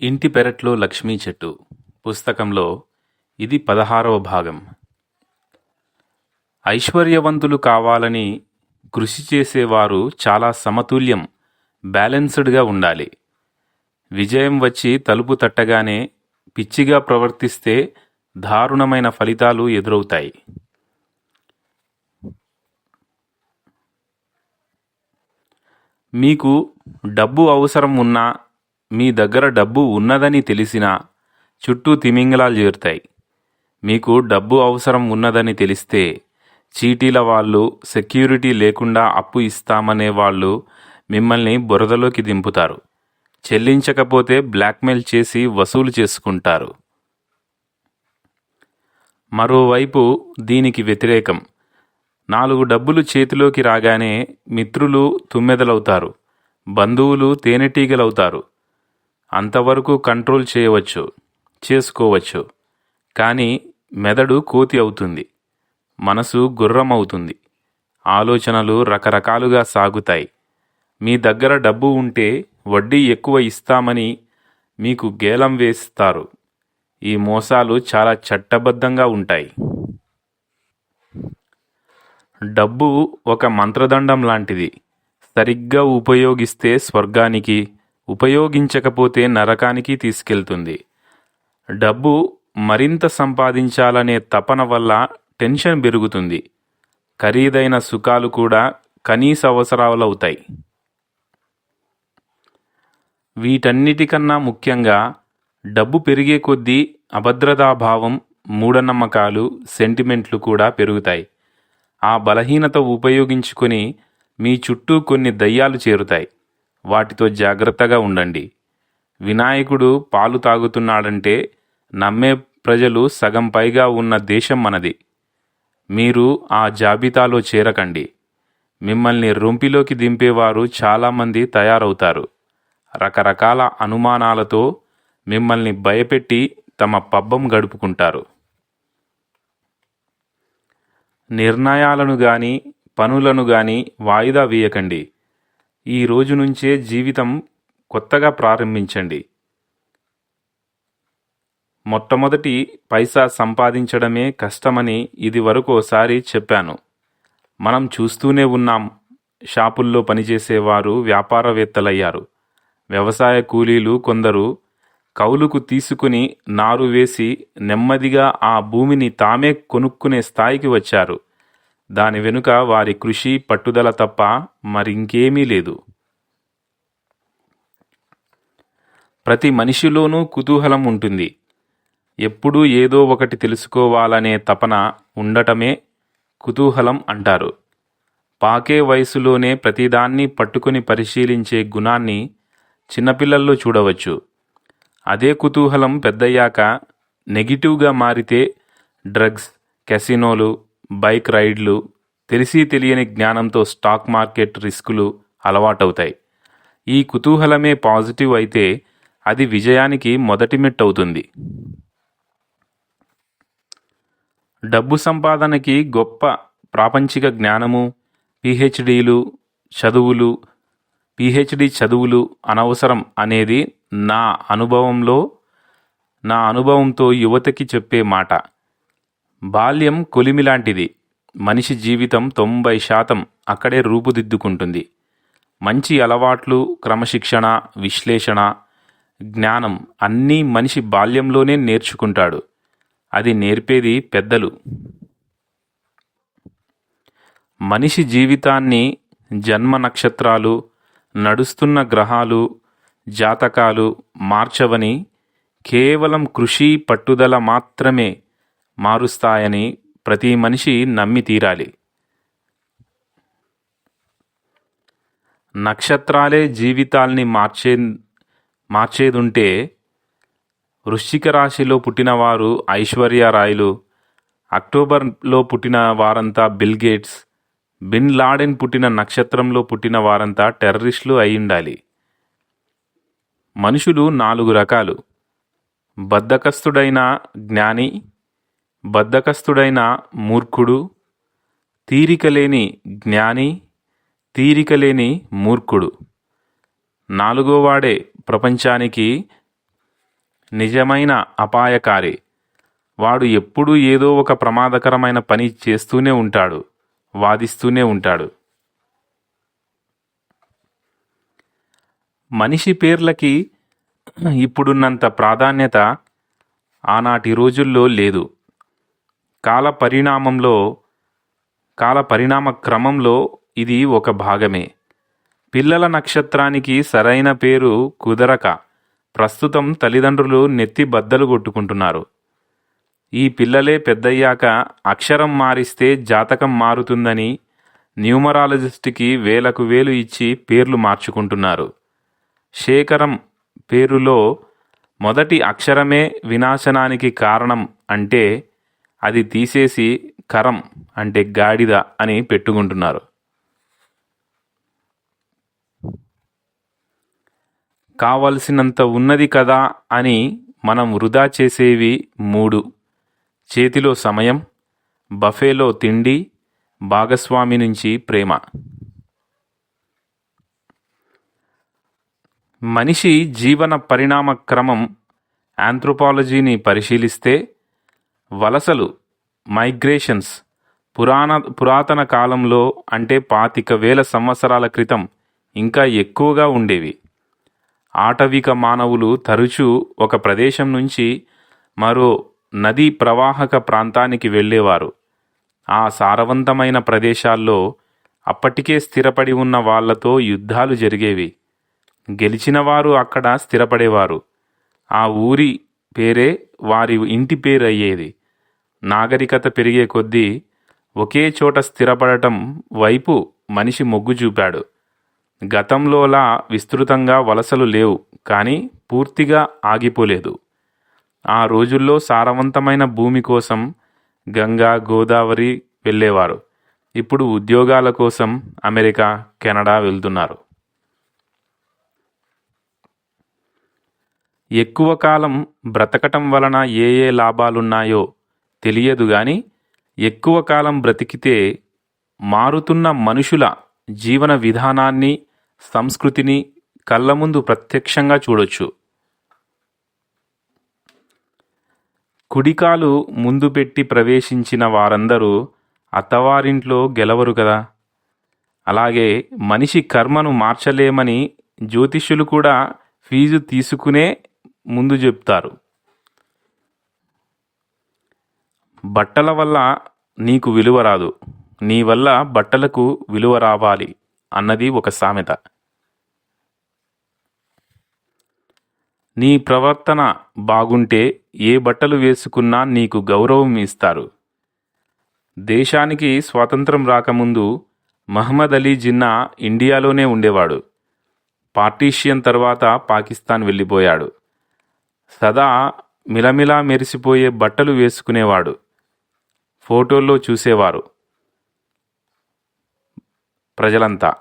ఇంటి పెరట్లో లక్ష్మీ చెట్టు పుస్తకంలో ఇది పదహారవ భాగం. ఐశ్వర్యవంతులు కావాలని కృషి చేసేవారు చాలా సమతుల్యం బ్యాలెన్స్డ్గా ఉండాలి. విజయం వచ్చి తలుపు తట్టగానే పిచ్చిగా ప్రవర్తిస్తే దారుణమైన ఫలితాలు ఎదురవుతాయి. మీకు డబ్బు అవసరం ఉన్నా మీ దగ్గర డబ్బు ఉన్నదని తెలిసినా చుట్టూ తిమింగలాలు చేరుతాయి. మీకు డబ్బు అవసరం ఉన్నదని తెలిస్తే చీటీల వాళ్ళు సెక్యూరిటీ లేకుండా అప్పు ఇస్తామనే వాళ్ళు మిమ్మల్ని బురదలోకి దింపుతారు. చెల్లించకపోతే బ్లాక్మెయిల్ చేసి వసూలు చేసుకుంటారు. మరోవైపు దీనికి వ్యతిరేకం. నాలుగు డబ్బులు చేతిలోకి రాగానే మిత్రులు తుమ్మెదలవుతారు. బంధువులు తేనెటీగలవుతారు. అంతవరకు కంట్రోల్ చేయవచ్చు చేసుకోవచ్చు. కానీ మెదడు కోతి అవుతుంది. మనసు గుర్రం అవుతుంది ఆలోచనలు రకరకాలుగా సాగుతాయి. మీ దగ్గర డబ్బు ఉంటే వడ్డీ ఎక్కువ ఇస్తామని మీకు గేలం వేస్తారు. ఈ మోసాలు చాలా చట్టబద్ధంగా ఉంటాయి. డబ్బు ఒక మంత్రదండం లాంటిది. సరిగ్గా ఉపయోగిస్తే స్వర్గానికి ఉపయోగించకపోతే నరకానికి తీసుకెళ్తుంది. డబ్బు మరింత సంపాదించాలనే తపన వల్ల టెన్షన్ పెరుగుతుంది. ఖరీదైన సుఖాలు కూడా కనీస అవసరాలవుతాయి. వీటన్నిటికన్నా ముఖ్యంగా డబ్బు పెరిగే కొద్దీ అభద్రతాభావం మూఢనమ్మకాలు సెంటిమెంట్లు కూడా పెరుగుతాయి. ఆ బలహీనత ఉపయోగించుకొని మీ చుట్టూ కొన్ని దయ్యాలు చేరుతాయి. వాటితో జాగ్రత్తగా ఉండండి. వినాయకుడు పాలు తాగుతున్నాడంటే నమ్మే ప్రజలు సగం పైగా ఉన్న దేశం మనది. మీరు ఆ జాబితాలో చేరకండి. మిమ్మల్ని రొంపిలోకి దింపేవారు చాలామంది తయారవుతారు. రకరకాల అనుమానాలతో మిమ్మల్ని భయపెట్టి తమ పబ్బం గడుపుకుంటారు. నిర్ణయాలను గాని పనులను గాని వాయిదా వేయకండి. ఈ రోజు నుంచే జీవితం కొత్తగా ప్రారంభించండి. మొట్టమొదటి పైసా సంపాదించడమే కష్టమని ఇది వరకు ఒకసారి చెప్పాను. మనం చూస్తూనే ఉన్నాం షాపుల్లో పనిచేసేవారు వ్యాపారవేత్తలయ్యారు. వ్యవసాయ కూలీలు కొందరు కౌలుకు తీసుకుని నారు వేసి నెమ్మదిగా ఆ భూమిని తామే కొనుక్కునే స్థాయికి వచ్చారు. దాని వెనుక వారి కృషి పట్టుదల తప్ప మరింకేమీ లేదు. ప్రతి మనిషిలోనూ కుతూహలం ఉంటుంది. ఎప్పుడూ ఏదో ఒకటి తెలుసుకోవాలనే తపన ఉండటమే కుతూహలం అంటారు. పాకే వయసులోనే ప్రతిదాన్ని పట్టుకొని పరిశీలించే గుణాన్ని చిన్నపిల్లల్లో చూడవచ్చు. అదే కుతూహలం పెద్దయ్యాక నెగిటివ్గా మారితే డ్రగ్స్ కెసినోలు బైక్ రైడ్లు తెలిసి తెలియని జ్ఞానంతో స్టాక్ మార్కెట్ రిస్కులు అలవాటవుతాయి. ఈ కుతూహలమే పాజిటివ్ అయితే అది విజయానికి మొదటి మెట్టు అవుతుంది డబ్బు సంపాదనకి గొప్ప ప్రాపంచిక జ్ఞానము పిహెచ్డీలు చదువులు పిహెచ్డి చదువులు అనవసరం అనేది నా అనుభవంలో నా అనుభవంతో యువతకి చెప్పే మాట. బాల్యం కొలిమి లాంటిది మనిషి జీవితం తొంభై శాతం అక్కడే రూపుదిద్దుకుంటుంది. మంచి అలవాట్లు క్రమశిక్షణ విశ్లేషణ జ్ఞానం అన్నీ మనిషి బాల్యంలోనే నేర్చుకుంటాడు. అది నేర్పేది పెద్దలు. మనిషి జీవితాన్ని జన్మ నక్షత్రాలు నడుస్తున్న గ్రహాలు జాతకాలు మార్చవని కేవలం కృషి పట్టుదల మాత్రమే మారుస్తాయని ప్రతి మనిషి నమ్మి తీరాలి. నక్షత్రాలే జీవితాల్ని మార్చే మార్చేదుంటే వృశ్చిక రాశిలో పుట్టిన వారు ఐశ్వర్యరాయలు అక్టోబర్లో పుట్టిన వారంతా బిల్ గేట్స్ బిన్ లాడెన్ పుట్టిన నక్షత్రంలో పుట్టిన వారంతా టెర్రరిస్టులు అయి ఉండాలి మనుషులు నాలుగు రకాలు. బద్ధకస్తుడైన జ్ఞాని బద్ధకస్తుడైన మూర్ఖుడు తీరికలేని జ్ఞాని తీరికలేని మూర్ఖుడు. నాలుగోవాడే ప్రపంచానికి నిజమైన అపాయకారి. వాడు ఎప్పుడూ ఏదో ఒక ప్రమాదకరమైన పని చేస్తూనే ఉంటాడు వాదిస్తూనే ఉంటాడు. మనిషి పేర్లకి ఇప్పుడున్నంత ప్రాధాన్యత ఆనాటి రోజుల్లో లేదు. కాల పరిణామంలో కాల పరిణామ క్రమంలో ఇది ఒక భాగమే. పిల్లల నక్షత్రానికి సరైన పేరు కుదరక ప్రస్తుతం తల్లిదండ్రులు నెత్తి బద్దలు కొట్టుకుంటున్నారు. ఈ పిల్లలే పెద్దయ్యాక అక్షరం మారిస్తే జాతకం మారుతుందని న్యూమరాలజిస్ట్కి వేలకు వేలు ఇచ్చి పేర్లు మార్చుకుంటున్నారు. శేఖరం పేరులో మొదటి అక్షరమే వినాశనానికి కారణం అంటే అది తీసేసి కరం అంటే గాడిద అని పెట్టుకుంటున్నారు. కావలసినంత ఉన్నది కదా అని మనం వృధా చేసేవి మూడు. చేతిలో సమయం బఫేలో తిండి భాగస్వామి నుంచి ప్రేమ. మనిషి జీవన పరిణామ క్రమం ఆంథ్రోపాలజీని పరిశీలిస్తే వలసలు మైగ్రేషన్స్ పురాణ పురాతన కాలంలో అంటే పాతిక వేల సంవత్సరాల క్రితం ఇంకా ఎక్కువగా ఉండేవి. ఆటవిక మానవులు తరచూ ఒక ప్రదేశం నుంచి మరో నదీ ప్రవాహక ప్రాంతానికి వెళ్ళేవారు. ఆ సారవంతమైన ప్రదేశాల్లో అప్పటికే స్థిరపడి ఉన్న వాళ్ళతో యుద్ధాలు జరిగేవి. గెలిచినవారు అక్కడ స్థిరపడేవారు. ఆ ఊరి పేరే వారి ఇంటి పేరు అయ్యేది. నాగరికత పెరిగే కొద్దీ ఒకే చోట స్థిరపడటం వైపు మనిషి మొగ్గు చూపాడు. గతంలోలా విస్తృతంగా వలసలు లేవు కానీ పూర్తిగా ఆగిపోలేదు. ఆ రోజుల్లో సారవంతమైన భూమి కోసం గంగా గోదావరి వెళ్ళేవారు. ఇప్పుడు ఉద్యోగాల కోసం అమెరికా కెనడా వెళ్తున్నారు. ఎక్కువ కాలం బ్రతకటం వలన ఏ ఏ లాభాలున్నాయో తెలియదు కానీ ఎక్కువ కాలం బ్రతికితే మారుతున్న మనుషుల జీవన విధానాన్ని సంస్కృతిని కళ్ళ ముందు ప్రత్యక్షంగా చూడొచ్చు. కుడికాలు ముందు పెట్టి ప్రవేశించిన వారందరూ అత్తవారింట్లో గెలవరు కదా. అలాగే మనిషి కర్మను మార్చలేమని జ్యోతిష్యులు కూడా ఫీజు తీసుకునే ముందు చెప్తారు. బట్టల వల్ల నీకు విలువ రాదు. నీ వల్ల బట్టలకు విలువ రావాలి అన్నది ఒక సామెత. నీ ప్రవర్తన బాగుంటే ఏ బట్టలు వేసుకున్నా నీకు గౌరవం ఇస్తారు. దేశానికి స్వాతంత్రం రాకముందు మహమ్మద్ అలీ జిన్నా ఇండియాలోనే ఉండేవాడు. పార్టీషియన్ తర్వాత పాకిస్తాన్ వెళ్ళిపోయాడు. సదా మిలమిలా మెరిసిపోయే బట్టలు వేసుకునేవాడు. ఫోటోల్లో చూసేవారు. ప్రజలంతా.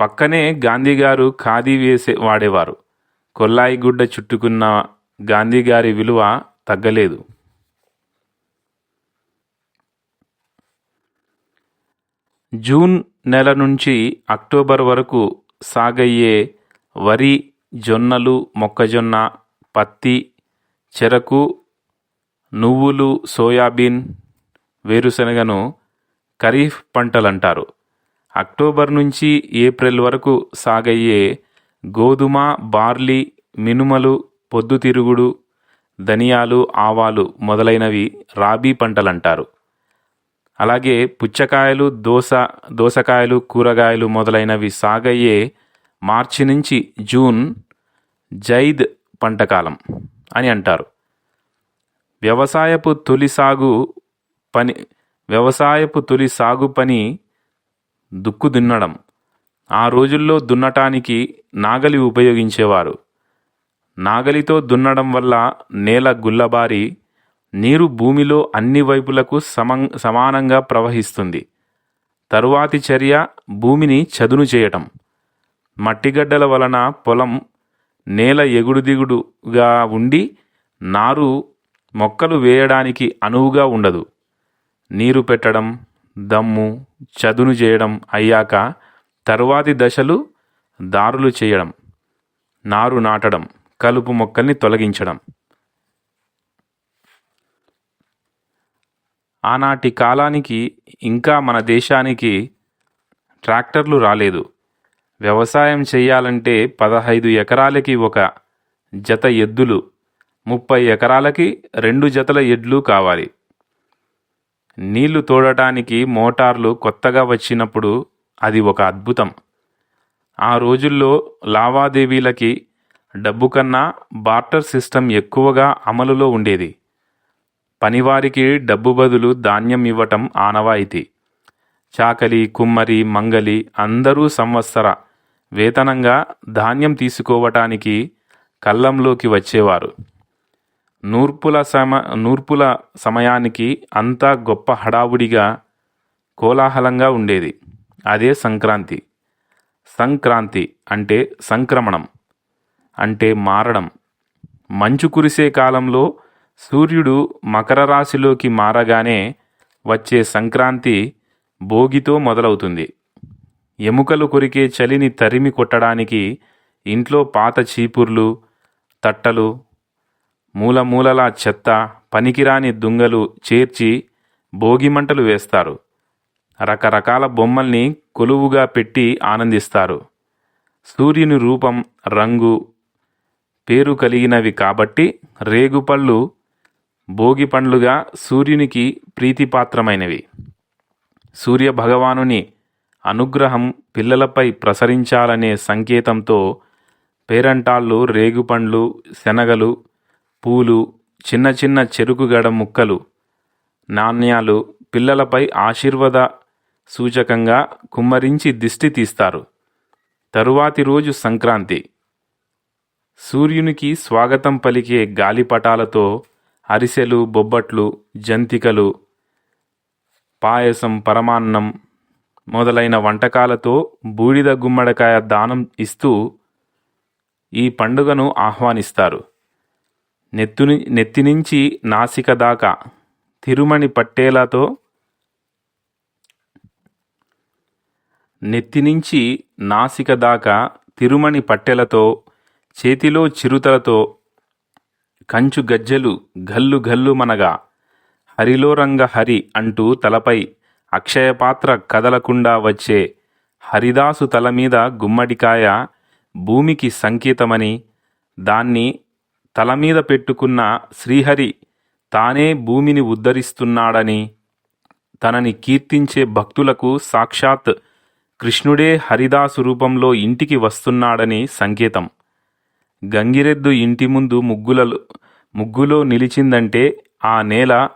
పక్కనే గాంధీగారు ఖాదీ వేసే వాడేవారు. కొల్లాయి గుడ్డ చుట్టుకున్న గాంధీగారి విలువ తగ్గలేదు. జూన్ నెల నుంచి అక్టోబర్ వరకు సాగయ్యే వరి జొన్నలు మొక్కజొన్న పత్తి చెరకు నువ్వులు సోయాబీన్ వేరుశనగను ఖరీఫ్ పంటలంటారు. అక్టోబర్ నుంచి ఏప్రిల్ వరకు సాగయ్యే గోధుమ బార్లీ మినుమలు పొద్దుతిరుగుడు ధనియాలు ఆవాలు మొదలైనవి రాబీ పంటలంటారు. అలాగే పుచ్చకాయలు దోస దోసకాయలు కూరగాయలు మొదలైనవి సాగయ్యే మార్చి నుంచి జూన్ జైద్ పంటకాలం అని అంటారు. వ్యవసాయపు తొలి సాగు పని వ్యవసాయపు తొలి సాగు పని దుక్కు దున్నడం. ఆ రోజుల్లో దున్నటానికి నాగలి ఉపయోగించేవారు. నాగలితో దున్నడం వల్ల నేల గుల్లబారి నీరు భూమిలో అన్ని వైపులకు సమం సమానంగా ప్రవహిస్తుంది. తరువాతి చర్య భూమిని చదును చేయటం. మట్టిగడ్డల వలన పొలం నేల ఎగుడు దిగుడుగా ఉండి నారు మొక్కలు వేయడానికి అనువుగా ఉండదు. నీరు పెట్టడం దమ్ము చదును చేయడం అయ్యాక తరువాతి దశలు దారులు చేయడం నారు నాటడం కలుపు మొక్కల్ని తొలగించడం. ఆనాటి కాలానికి ఇంకా మన దేశానికి ట్రాక్టర్లు రాలేదు. వ్యవసాయం చేయాలంటే పదహైదు ఎకరాలకి ఒక జత ఎద్దులు ముప్పై ఎకరాలకి రెండు జతల ఎడ్లు కావాలి. నీళ్ళు తోడటానికి మోటార్లు కొత్తగా వచ్చినప్పుడు అది ఒక అద్భుతం. ఆ రోజుల్లో లావాదేవీలకి డబ్బు కన్నా బార్టర్ సిస్టమ్ ఎక్కువగా అమలులో ఉండేది. పనివారికి డబ్బు బదులు ధాన్యం ఇవ్వటం ఆనవాయితీ. చాకలి కుమ్మరి మంగలి అందరూ సంవత్సర వేతనంగా ధాన్యం తీసుకోవటానికి కళ్ళంలోకి వచ్చేవారు. నూర్పుల సమ నూర్పుల సమయానికి అంతా గొప్ప హడావుడిగా కోలాహలంగా ఉండేది. అదే సంక్రాంతి. సంక్రాంతి అంటే సంక్రమణం అంటే మారడం. మంచు కురిసే కాలంలో సూర్యుడు మకర రాశిలోకి మారగానే వచ్చే సంక్రాంతి భోగితో మొదలవుతుంది. ఎముకలు కొరికే చలిని తరిమి కొట్టడానికి ఇంట్లో పాత చీపుర్లు తట్టలు మూలమూలలా చెత్త పనికిరాని దుంగలు చేర్చి భోగిమంటలు వేస్తారు. రకరకాల బొమ్మల్ని కొలువుగా పెట్టి ఆనందిస్తారు. సూర్యుని రూపం రంగు పేరు కలిగినవి కాబట్టి రేగుపళ్ళు భోగి పండ్లుగా సూర్యునికి ప్రీతిపాత్రమైనవి. సూర్య భగవానుని అనుగ్రహం పిల్లలపై ప్రసరించాలనే సంకేతంతో పేరంటాళ్ళు రేగుపండ్లు శనగలు పూలు చిన్న చిన్న చెరుకుగడ ముక్కలు నాణ్యాలు పిల్లలపై ఆశీర్వద సూచకంగా కుమ్మరించి దిష్టి తీస్తారు. తరువాతి రోజు సంక్రాంతి. సూర్యునికి స్వాగతం పలికే గాలిపటాలతో అరిసెలు బొబ్బట్లు జంతికలు పాయసం పరమాన్నం మొదలైన వంటకాలతో బూడిద గుమ్మడికాయ దానం ఇస్తూ ఈ పండుగను ఆహ్వానిస్తారు. నెత్తుని నెత్తి నుంచి నాసిక దాకా తిరుమణి పట్టేలతో నెత్తి నుంచి నాసిక దాకా తిరుమణి పట్టెలతో చేతిలో చిరుతలతో కంచు గజ్జెలు గల్లు గల్లు మనగా హరిలో రంగ హరి అంటూ తలపై అక్షయపాత్ర కదలకుండా వచ్చే హరిదాసు తల మీద గుమ్మడికాయ భూమికి సంకేతమని దాన్ని తల మీద పెట్టుకున్న శ్రీహరి తానే భూమిని ఉద్ధరిస్తున్నాడని తనని కీర్తించే భక్తులకు సాక్షాత్ కృష్ణుడే హరిదాసు రూపంలో ఇంటికి వస్తున్నాడని సంకేతం. గంగిరెద్దు ఇంటి ముందు ముగ్గులలో ముగ్గులో నిలిచిందంటే ఆ నేల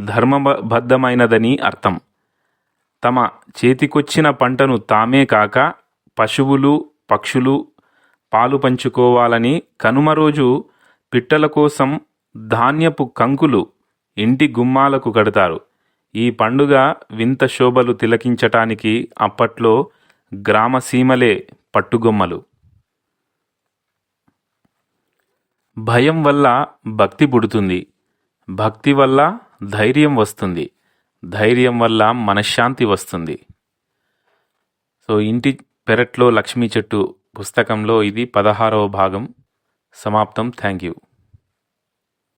ధర్మబద్ధమైనదని అర్థం. తమ చేతికొచ్చిన పంటను తామే కాక పశువులు పక్షులు పాలు పంచుకోవాలని కనుమ రోజు పిట్టల కోసం ధాన్యపు కంకులు ఇంటి గుమ్మాలకు కడతారు. ఈ పండుగ వింత శోభలు తిలకించటానికి అప్పట్లో గ్రామసీమలే పట్టుగొమ్మలు. భయం వల్ల భక్తి పుడుతుంది. భక్తి వల్ల ధైర్యం వస్తుంది. ధైర్యం వల్ల మనశ్శాంతి వస్తుంది. సో ఇంటి పెరట్లో లక్ష్మీ చెట్టు పుస్తకంలో ఇది పదహారవ భాగం. समाप्तं थैंक यू